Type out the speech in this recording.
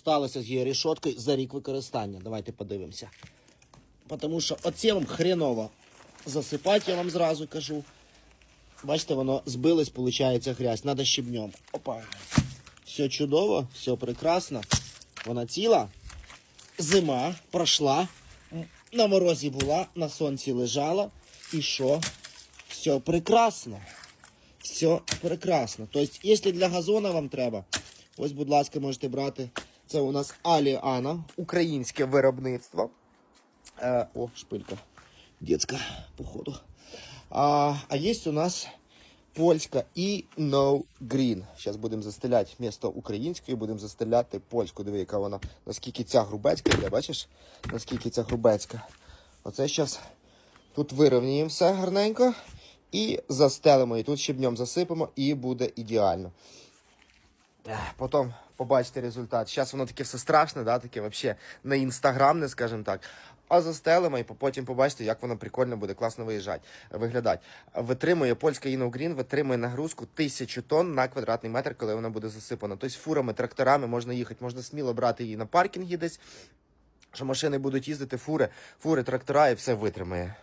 сталося з її рішоткою за рік використання. Давайте подивимося. Тому що оце вам хреново засипати, я вам зразу кажу. Бачите, воно збилось, виходить, грязь. Надо щебнем. Опа. Все чудово, все прекрасно. Вона ціла. Зима пройшла. На морозі була, на сонці лежала. І що? Все прекрасно. Все прекрасно. Тобто, якщо для газона вам треба, ось, будь ласка, можете брати. Це у нас Аліана, українське виробництво. Е, о, шпилька. Детська, походу. А, а є у нас польська і No Green. Зараз будемо застеляти місто української, будемо застеляти польську. Диви, яка вона, наскільки ця грубецька йде, бачиш? Наскільки ця грубецька. Оце зараз тут вирівнюємо все гарненько і застелимо. І тут щебнем засипемо, і буде ідеально. Потім побачите результат. Зараз воно таке все страшне, да, таке вообще на інстаграмне, скажімо так. А застелимо і потім побачите, як воно прикольно буде класно виїжджати, виглядати. Витримує польська Іногрін, витримує нагрузку тисячу тонн на квадратний метр, коли вона буде засипана. Тобто фурами, тракторами можна їхати, можна сміло брати її на паркінгі десь, що машини будуть їздити, фури, фури, трактора і все витримає.